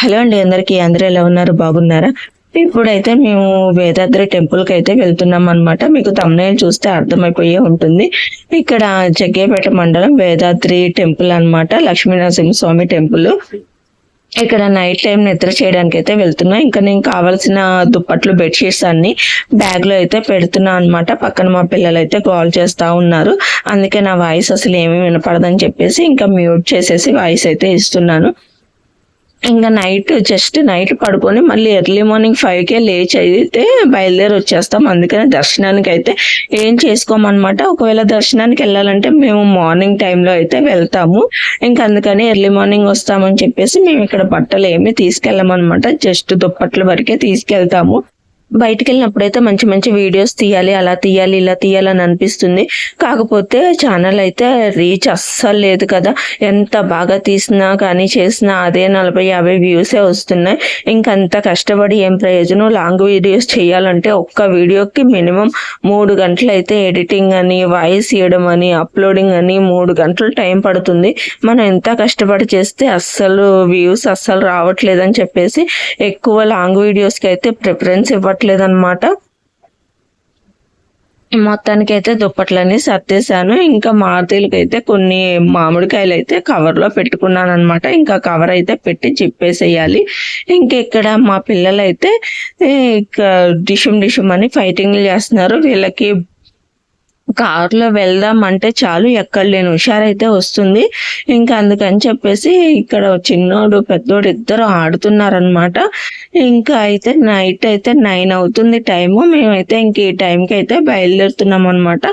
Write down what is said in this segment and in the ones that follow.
Hello అండి అందరికీ అందరూ ఎలా ఉన్నారు? బాగున్నారా? ఇప్పుడైతే మేము వేదాద్రి టెంపుల్కి అయితే వెళ్తున్నాం అనమాట మీకు తమ్నేల్ చూస్తే అర్థమైపోయే ఉంటుంది. ఇక్కడ జగ్గేపేట మండలం వేదాద్రి టెంపుల్ అన్నమాట. లక్ష్మీనరసింహస్వామి టెంపుల్. ఇక్కడ నైట్ టైం నిద్ర చేయడానికి అయితే వెళ్తున్నా. ఇంకా నేను కావాల్సిన దుప్పట్లు బెడ్షీట్స్ అన్ని బ్యాగ్లో అయితే పెడుతున్నా అన్నమాట. పక్కన మా పిల్లలు అయితే కాల్ చేస్తా ఉన్నారు. అందుకే నా వాయిస్ అసలు ఏమీ వినపడదని చెప్పేసి ఇంకా మ్యూట్ చేసేసి వాయిస్ అయితే ఇస్తున్నాను. ఇంకా నైట్ జస్ట్ నైట్ పడుకొని మళ్ళీ ఎర్లీ మార్నింగ్ ఫైవ్ కే లేచి అయితే బయలుదేరి వచ్చేస్తాం. అందుకని దర్శనానికి అయితే ఏం చేసుకోమన్నమాట. ఒకవేళ దర్శనానికి వెళ్ళాలంటే మేము మార్నింగ్ టైంలో అయితే వెళ్తాము. ఇంకా అందుకని ఎర్లీ మార్నింగ్ వస్తామని చెప్పేసి మేము ఇక్కడ బట్టలు ఏమి తీసుకెళ్ళమన్నమాట. జస్ట్ దుప్పట్ల వరకే తీసుకెళ్తాము. బయటికి వెళ్ళినప్పుడైతే మంచి మంచి వీడియోస్ తీయాలి అలా తీయాలి ఇలా తీయాలని అనిపిస్తుంది. కాకపోతే ఛానల్ అయితే రీచ్ అస్సలు లేదు కదా. ఎంత బాగా తీసినా కానీ చేసినా అదే నలభై యాభై వ్యూసే వస్తున్నాయి. ఇంకంత కష్టపడి ఏం ప్రయోజనం? లాంగ్ వీడియోస్ చేయాలంటే ఒక్క వీడియోకి మినిమం మూడు గంటలు అయితే ఎడిటింగ్ అని వాయిస్ ఇవ్వడం అని అప్లోడింగ్ అని మూడు గంటలు టైం పడుతుంది. మనం ఎంత కష్టపడి చేస్తే అస్సలు వ్యూస్ అస్సలు రావట్లేదని చెప్పేసి ఎక్కువ లాంగ్ వీడియోస్కి అయితే ప్రిఫరెన్స్ ఇవ్వట్లేదు. అనమాట మొత్తానికి అయితే దుప్పట్లన్నీ సర్దేశాను. ఇంకా మారుతీలకి అయితే కొన్ని మామిడికాయలు అయితే కవర్లో పెట్టుకున్నాను అనమాట ఇంకా కవర్ అయితే పెట్టి చిప్పేసేయాలి. ఇంకా ఇక్కడ మా పిల్లలు అయితే డిషుమ్ డిషుమ్ అని ఫైటింగ్ చేస్తున్నారు. వీళ్ళకి కారులో వెళ్దాం అంటే చాలు ఎక్కడలేను హుషారైతే వస్తుంది. ఇంకా అందుకని చెప్పేసి ఇక్కడ చిన్నోడు పెద్దోడు ఇద్దరు ఆడుతున్నారనమాట ఇంకా అయితే నైట్ అయితే నైన్ అవుతుంది టైము. మేమైతే ఇంక ఈ టైంకి అయితే బయలుదేరుతున్నాం అనమాట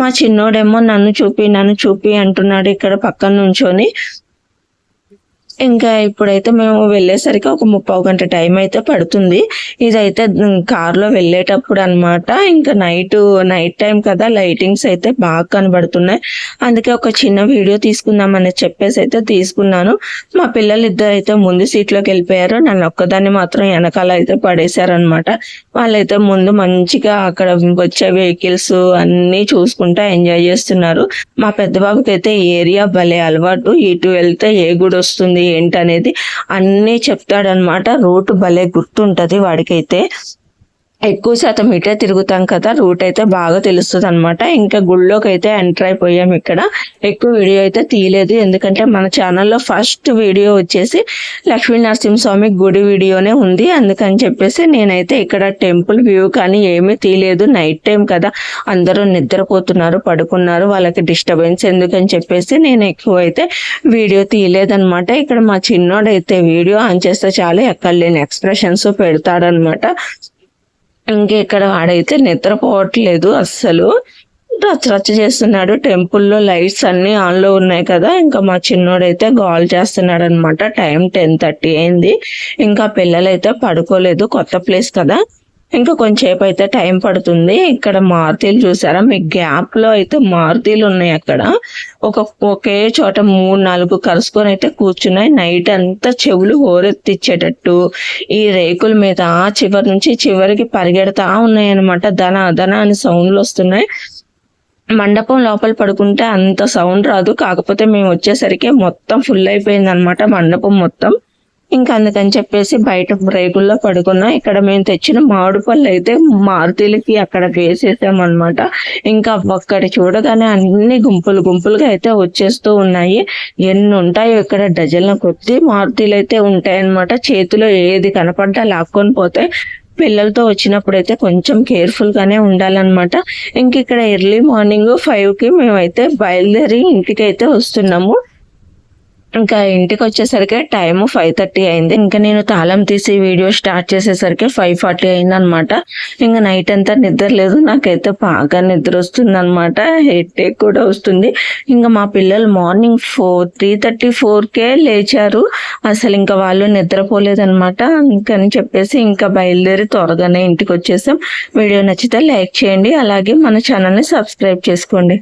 మా చిన్నోడేమో నన్ను చూపి నన్ను చూపి అంటున్నాడు ఇక్కడ పక్కన నుంచొని. ఇంకా ఇప్పుడైతే మేము వెళ్ళేసరికి ఒక ముప్పై గంట టైం అయితే పడుతుంది. ఇదైతే కార్లో వెళ్ళేటప్పుడు అనమాట ఇంకా నైట్ నైట్ టైం కదా లైటింగ్స్ అయితే బాగా కనబడుతున్నాయి. అందుకే ఒక చిన్న వీడియో తీసుకుందామని చెప్పేసి అయితే తీసుకున్నాను. మా పిల్లలు ఇద్దరు అయితే ముందు సీట్లోకి వెళ్ళిపోయారు. నన్ను ఒక్కదాన్ని మాత్రం వెనకాల అయితే పడేశారనమాట వాళ్ళైతే ముందు మంచిగా అక్కడ వచ్చే వెహికల్స్ అన్నీ చూసుకుంటా ఎంజాయ్ చేస్తున్నారు. మా పెద్ద బాబుకి అయితే ఏరియా భలే అలవాటు. ఇటు వెళ్తే ఏ గుడి వస్తుంది ఏంటనేది అన్నీ చెప్తాడనమాట. రూట్ భలే గుర్తుంటది వాడికైతే. ఎక్కువ శాతం ఇటే తిరుగుతాం కదా రూట్ అయితే బాగా తెలుస్తుంది అనమాట ఇంకా గుళ్ళోకి అయితే ఎంటర్ అయిపోయాం ఇక్కడ. ఎక్కువ వీడియో అయితే తీయలేదు ఎందుకంటే మన ఛానల్లో ఫస్ట్ వీడియో వచ్చేసి లక్ష్మీ నరసింహస్వామి గుడి వీడియోనే ఉంది. అందుకని చెప్పేసి నేనైతే ఇక్కడ టెంపుల్ వ్యూ కానీ ఏమీ తీయలేదు. నైట్ టైం కదా అందరూ నిద్రపోతున్నారు పడుకున్నారు వాళ్ళకి డిస్టర్బెన్స్ ఎందుకని చెప్పేసి నేను ఎక్కువ అయితే వీడియో తీయలేదనమాట ఇక్కడ మా చిన్నోడైతే వీడియో ఆన్ చేస్తే చాలా ఎక్కడ లేని ఎక్స్ప్రెషన్స్ పెడతాడనమాట ఇంకెక్కడ వాడైతే నిద్రపోవట్లేదు అస్సలు. రచ్చ రచ్చ చేస్తున్నాడు. టెంపుల్లో లైట్స్ అన్ని ఆన్లో ఉన్నాయి కదా. ఇంకా మా చిన్నోడైతే గాల్ చేస్తున్నాడు అనమాట టైం టెన్ థర్టీ అయింది. ఇంకా పిల్లలైతే పడుకోలేదు. కొత్త ప్లేస్ కదా. ఇంకా కొంచెంసేపు అయితే టైం పడుతుంది. ఇక్కడ మారుతీలు చూసారా? మీ గ్యాప్లో అయితే మారుతీలు ఉన్నాయి అక్కడ. ఒక ఒకే చోట మూడు నాలుగు కలుసుకొని అయితే కూర్చున్నాయి. నైట్ అంతా చెవులు హోరెత్తిచ్చేటట్టు ఈ రేకుల మీద ఆ చివరి నుంచి చివరికి పరిగెడతా ఉన్నాయి అనమాట ధన ధన అని సౌండ్లు వస్తున్నాయి. మండపం లోపల పడుకుంటే అంత సౌండ్ రాదు. కాకపోతే మేము వచ్చేసరికి మొత్తం ఫుల్ అయిపోయింది అనమాట మండపం మొత్తం. ఇంకా అందుకని చెప్పేసి బయట రేగుల్లో పడుకున్నా ఇక్కడ మేము తెచ్చిన మామిడి పళ్ళు అయితే మారుతీలకి అక్కడ వేసేసామన్నమాట. ఇంకా అక్కడ చూడగానే అన్ని గుంపులు గుంపులుగా అయితే వచ్చేస్తూ ఉన్నాయి. ఎన్ని ఉంటాయో ఇక్కడ డజన్ల కొద్ది మారుతీలు అయితే ఉంటాయన్నమాట. చేతిలో ఏది కనపడ్డా లాక్కొని పోతే పిల్లలతో వచ్చినప్పుడు అయితే కొంచెం కేర్ఫుల్గానే ఉండాలన్నమాట. ఇంక ఇక్కడ ఎర్లీ మార్నింగ్ ఫైవ్కి మేమైతే బయలుదేరి ఇంటికి అయితే వస్తున్నాము. ఇంకా ఇంటికి వచ్చేసరికి టైం ఫైవ్ థర్టీ అయింది. ఇంకా నేను తాళం తీసి వీడియో స్టార్ట్ చేసేసరికి ఫైవ్ ఫార్టీ అయింది అనమాట ఇంకా నైట్ అంతా నిద్ర లేదు. నాకైతే బాగా నిద్ర వస్తుంది అనమాట హెడ్ కూడా వస్తుంది. ఇంకా మా పిల్లలు మార్నింగ్ ఫోర్ త్రీ థర్టీ ఫోర్కే లేచారు. అసలు ఇంకా వాళ్ళు నిద్రపోలేదనమాట. ఇంకని చెప్పేసి ఇంకా బయలుదేరి త్వరగానే ఇంటికి వచ్చేసాం వీడియో నచ్చితే లైక్ చేయండి. అలాగే మన ఛానల్ని సబ్స్క్రైబ్ చేసుకోండి.